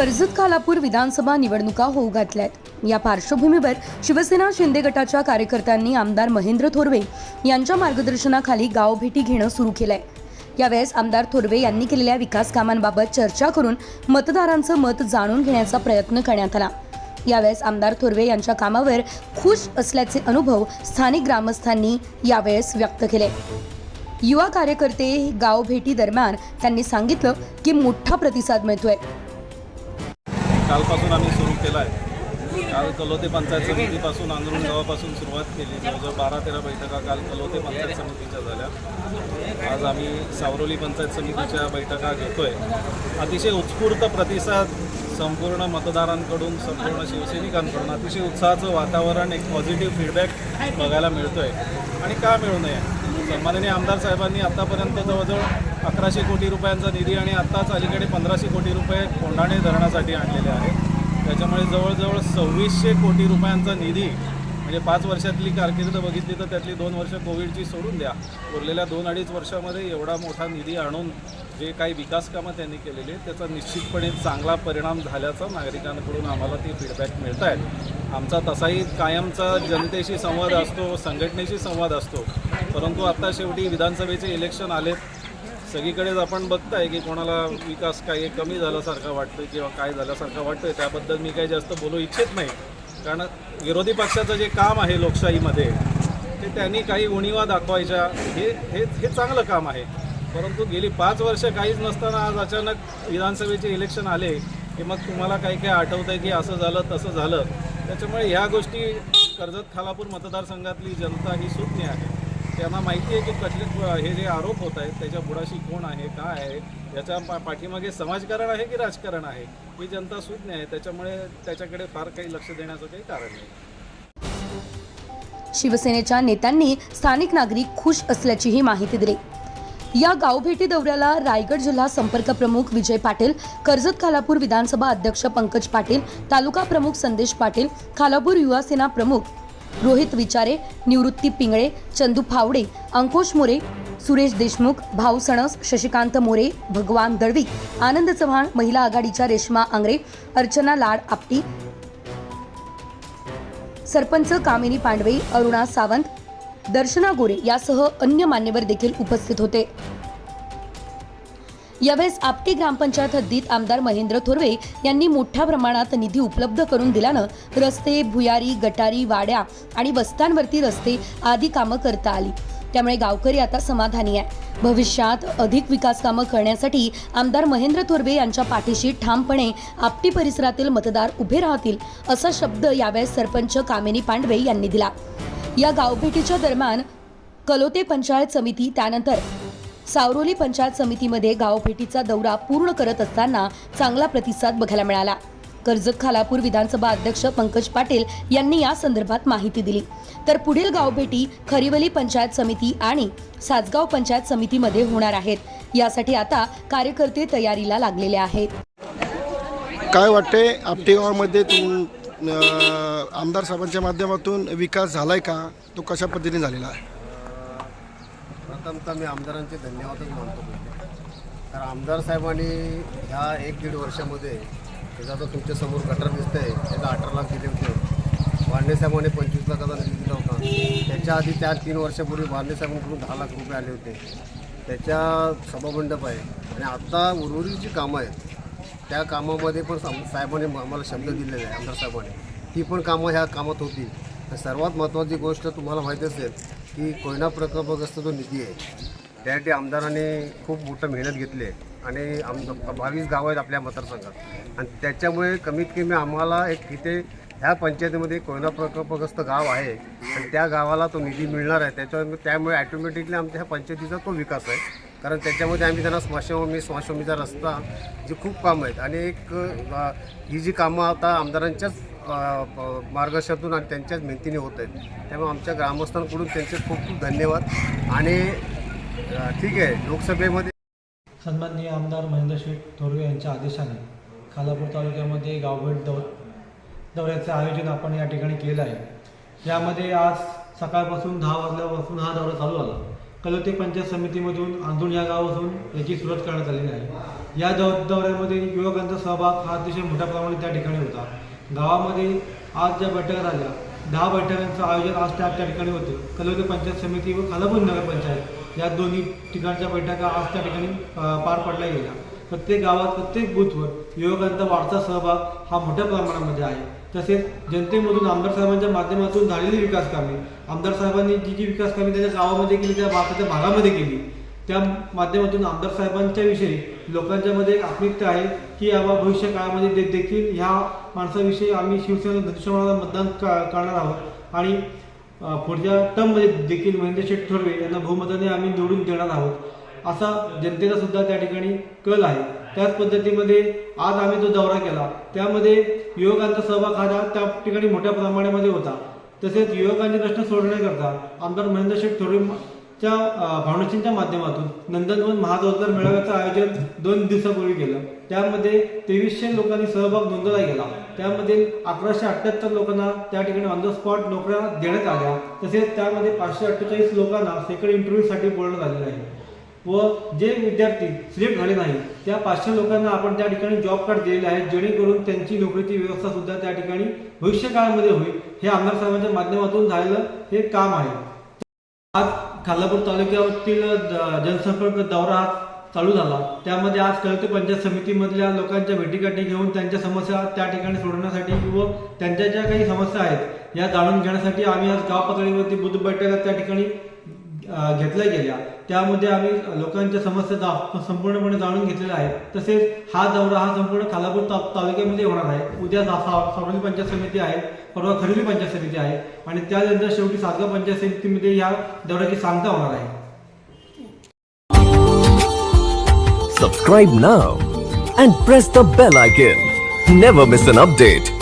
कर्जत खालापूर विधानसभा निवडणुका होऊ घातल्यात. या पार्श्वभूमीवर शिवसेना शिंदे गटाच्या कार्यकर्त्यांनी आमदार महेंद्र थोरवे यांच्या मार्गदर्शनाखाली गावभेटी घेणं सुरू केलंय. यावेळेस आमदार थोरवे यांनी केलेल्या विकास कामांबाबत चर्चा करून मतदारांचं मत जाणून घेण्याचा प्रयत्न करण्यात आला. यावेळेस आमदार थोरवे यांच्या कामावर खुश असल्याचे अनुभव स्थानिक ग्रामस्थांनी यावेळेस व्यक्त केले. युवा कार्यकर्ते गावभेटी दरम्यान त्यांनी सांगितलं की मोठा प्रतिसाद मिळतोय. कालपासून आम्ही सुरू केला आहे काल कलोते पंचायत समितीपासून आंदोलन गावापासून सुरुवात केली. जवळजवळ बारा तेरा बैठका काल कलोते पंचायत समितीच्या झाल्या. आज आम्ही सावरोली पंचायत समितीच्या बैठका घेतोय. अतिशय उत्स्फूर्त प्रतिसाद संपूर्ण मतदारांकडून संपूर्ण शिवसैनिकांकडून अतिशय उत्साहाचं वातावरण एक पॉझिटिव्ह फीडबॅक बघायला मिळतोय. आणि का मिळू नये? माननीय आमदार साहेबांनी आतापर्यंत जवळजवळ अकराशे कोटी रुपयांचा निधी आणि आत्ताच अलीकडे पंधराशे कोटी रुपये कोंढाणे धरणासाठी आणलेले आहेत. त्याच्यामुळे जवळजवळ सव्वीसशे कोटी रुपयांचा निधी म्हणजे पाच वर्षातली कारकिर्द बघितली तर त्यातली दोन वर्ष कोविडची सोडून द्या. उरलेल्या दोन अडीच वर्षामध्ये एवढा मोठा निधी आणून जे काही विकास कामं त्यांनी केलेली आहेत त्याचा निश्चितपणे चांगला परिणाम झाल्याचा नागरिकांकडून आम्हाला ती फीडबॅक मिळत आहेत आमचा तसाही कायमचा जनतेशी संवाद असतो संघटनेशी संवाद असतो. परंतु आता शेवटी विधानसभेचे इलेक्शन आलेत. सगळीकडेच आपण बघताय की कोणाला विकास काही कमी झाल्यासारखा वाटतोय किंवा काय झाल्यासारखं वाटतोय त्याबद्दल मी काही जास्त बोलू इच्छित नाही. कारण विरोधी पक्षाचं जे काम आहे लोकशाहीमध्ये ते त्यांनी काही उणीवा दाखवायच्या हे हे हे चांगलं काम आहे. परंतु गेली पाच वर्ष काहीच नसताना आज अचानक विधानसभेचे इलेक्शन आले की मग तुम्हाला काही काही आठवतं आहे की असं झालं तसं झालं. त्याच्यामुळे ह्या गोष्टी कर्जत खालापूर मतदारसंघातली जनता ही सुज्ञ आहे. त्यांना माहिती आहे की कसले हे जे आरोप होत आहेत त्याच्या बुडाशी कोण आहे काय आहे याच्या पा पाठीमागे समाजकारण आहे की राजकारण आहे? ही जनता सुज्ञ आहे त्याच्यामुळे त्याच्याकडे फार काही लक्ष देण्याचं काही कारण नाही. शिवसेनेच्या नेत्यांनी स्थानिक नागरिक खुश असल्याचीही माहिती दिली. या गावभेटी दौऱ्याला रायगड जिल्हा संपर्क प्रमुख विजय पाटील कर्जत खालापूर विधानसभा अध्यक्ष पंकज पाटील तालुका प्रमुख संदेश पाटील खालापूर युवा सेना प्रमुख रोहित विचारे निवृत्ती पिंगळे चंदू फावडे अंकुश मोरे सुरेश देशमुख भाऊ सणस शशिकांत मोरे भगवान दळवी आनंद चव्हाण महिला आघाडीच्या रेश्मा आंग्रे अर्चना लाड आपटी सरपंच कामिनी पांडवे अरुणा सावंत दर्शना गोरे यासह अन्य मान्यवर देखील उपस्थित होते. यावेळेस आपटी ग्रामपंचायत हद्दीत आमदार महेंद्र थोरवे यांनी मोठ्या प्रमाणात निधी उपलब्ध करून दिल्यानं रस्ते भुयारी गटारी वाड्या आणि वस्त्यांवरती रस्ते आदी कामं करता आली. त्यामुळे गावकरी आता समाधानी आहे भविष्यात अधिक विकास कामं करण्यासाठी आमदार महेंद्र थोरवे यांच्या पाठीशी ठामपणे आपटी परिसरातील मतदार उभे राहतील असा शब्द यावेळेस सरपंच कामिनी पांडवे यांनी दिला. या गावभेटीच्या दरम्यान कलोते पंचायत समिती त्यानंतर सावरोली पंचायत समितीमध्ये गावभेटीचा दौरा पूर्ण करत असताना चांगला प्रतिसाद बघायला मिळाला. कर्जत खालापूर विधानसभा अध्यक्ष पंकज पाटील यांनी या संदर्भात माहिती दिली. तर पुढील गावभेटी खरिवली पंचायत समिती आणि सासगाव पंचायत समितीमध्ये होणार आहेत. यासाठी आता कार्यकर्ते तयारीला लागलेले आहेत. काय वाटते आपटेगावामध्ये आमदार साहेबांच्या माध्यमातून विकास झालाय का? तो कशा पद्धतीने झालेला आहे? प्रथमतः मी आमदारांचे धन्यवादच मानतो तर कारण आमदार साहेबांनी ह्या एक दीड वर्षामध्ये त्याचा जो तुमच्यासमोर गटर दिसतं आहे त्याचा अठरा लाख दिले होते. वांडेसाहेबांनी पंचवीस लाखाचा निधी दिला होता. त्याच्या आधी त्या तीन वर्षापूर्वी वांडेसाहेबांकडून दहा लाख रुपये आले होते. त्याच्या सभामंडप आहे. आणि आत्ता उर्वरित जी कामं आहेत त्या कामामध्ये पण साम- साहेबांनी आम्हाला शब्द दिलेला आहे आमदार साहेबांनी. ती पण कामं ह्या कामात होती. सर्वात महत्त्वाची गोष्ट तुम्हाला माहीत असेल की कोयना प्रकल्पग्रस्त जो निधी आहे त्यासाठी आमदारांनी खूप मोठं मेहनत घेतली आहे. आणि आम बावीस गावं आहेत आपल्या मतदारसंघात. आणि त्याच्यामुळे कमीत कमी आम्हाला एक इथे ह्या पंचायतीमध्ये कोयना प्रकल्पग्रस्त गाव आहे. आणि त्या गावाला तो निधी मिळणार आहे. त्याच्यामुळे त्यामुळे ॲटोमॅटिकली आमच्या ह्या पंचायतीचा तो विकास आहे. कारण त्याच्यामध्ये आम्ही त्यांना स्मशानभूमी स्मशानभूमीचा रस्ता जे खूप कामं आहेत. आणि एक ही जी कामं आता आमदारांच्याच मार्गदर्शनातून आणि त्यांच्याच मेहनतीने होत आहेत. त्यामुळे आमच्या ग्रामस्थांकडून त्यांचे खूप खूप धन्यवाद. आणि ठीक आहे लोकसभेमध्ये सन्माननीय आमदार महेंद्र शेठ थोरवे यांच्या आदेशाने खालापूर तालुक्यामध्ये गावभेट दौ दौऱ्याचं आयोजन आपण या ठिकाणी केलं आहे. यामध्ये आज सकाळपासून दहा वाजल्यापासून हा दौरा चालू आला कलोते पंचायत समितीमधून आंदोलन या गावापासून याची सुरुवात करण्यात आलेली आहे. या दौ दौऱ्यामध्ये युवकांचा सहभाग हा अतिशय मोठ्या प्रमाणात त्या ठिकाणी होता. गावामध्ये आज ज्या बैठका झाल्या दहा बैठकांचं आयोजन आज त्या त्या ठिकाणी होतं. कलवते पंचायत समिती व खालापूर नगरपंचायत या दोन्ही ठिकाणच्या बैठका आज त्या ठिकाणी पार पडल्या गेल्या. प्रत्येक गावात प्रत्येक बूथवर युवकांचा वाढता सहभाग हा मोठ्या प्रमाणामध्ये आहे. तसेच जनतेमधून आमदार साहेबांच्या माध्यमातून झालेली विकास कामे आमदार साहेबांनी जी जी विकास कामे त्याच्या गावामध्ये केली त्या भारताच्या भागामध्ये केली त्या माध्यमातून आमदार साहेबांच्या विषयी लोकांच्या मध्ये एक आत्मिकता आहे की आबा भविष्य काळामध्ये दे- देखील ह्या माणसाविषयी आम्ही शिवसेना धनुष्यमाला मतदान का करणार आहोत. आणि पुढच्या टर्ममध्ये देखील महेंद्र शेठ ठोरवे यांना बहुमताने आम्ही निवडून देणार आहोत. असा जनतेचा सुद्धा त्या ठिकाणी कल आहे. त्याच पद्धतीमध्ये आज आम्ही जो दौरा केला त्यामध्ये युवकांचा सहभाग हा त्या- ठिकाणी मोठ्या प्रमाणामध्ये होता. तसेच युवकांचे प्रश्न सोडवण्याकरता आमदार महेंद्र शेठ थोरवेच्या च्या फाउंडेशनच्या माध्यमातून नंदनवन महाजोजदार मेळाव्याचं आयोजन दोन दिवसापूर्वी केलं. त्यामध्ये तेवीसशे लोकांनी सहभाग नोंदवला गेला. त्यामध्ये अकराशे अठ्ठ्याहत्तर लोकांना त्या ठिकाणी ऑन द स्पॉट नोकऱ्या देण्यात आल्या. तसेच त्यामध्ये पाचशे अठ्ठेचाळीस लोकांना सेकंड इंटरव्ह्यूसाठी बोलण्यात आलेलं आहे. व जे विद्यार्थी सिलेक्ट झाले नाही त्या पाचशे लोकांना आपण त्या ठिकाणी जॉब कार्ड दिलेले आहे जेणेकरून त्यांची नोकरीची व्यवस्था सुद्धा त्या ठिकाणी भविष्य काळामध्ये होईल हे आमदार साहेबांच्या माध्यमातून झालेलं हे काम आहे. आज खालापूर तालुक्यातील जनसंपर्क दौरा हा चालू झाला. त्यामध्ये आज कळते पंचायत समितीमधल्या लोकांच्या भेटीगाठी घेऊन त्यांच्या समस्या त्या ठिकाणी सोडवण्यासाठी व त्यांच्या ज्या काही समस्या आहेत या जाणून घेण्यासाठी आम्ही आज गाव पातळीवरती बुद्ध बैठका त्या ठिकाणी घेतल्या गेल्या त्यामध्ये आम्ही लोकांच्या समस्या संपूर्णपणे जाणून घेतलेल्या आहेत तसेच हा दौरा हा संपूर्ण खालापूर ता तालुक्यामध्ये होणार आहे उद्या सा- सावली पंचायत समिती आहे परवा खरेदी पंचायत समिती आहे आणि त्यानंतर शेवटी सातगाव पंचायत समितीमध्ये या दौऱ्याची सांगता होणार आहे Subscribe now and press the bell icon. Never miss an update.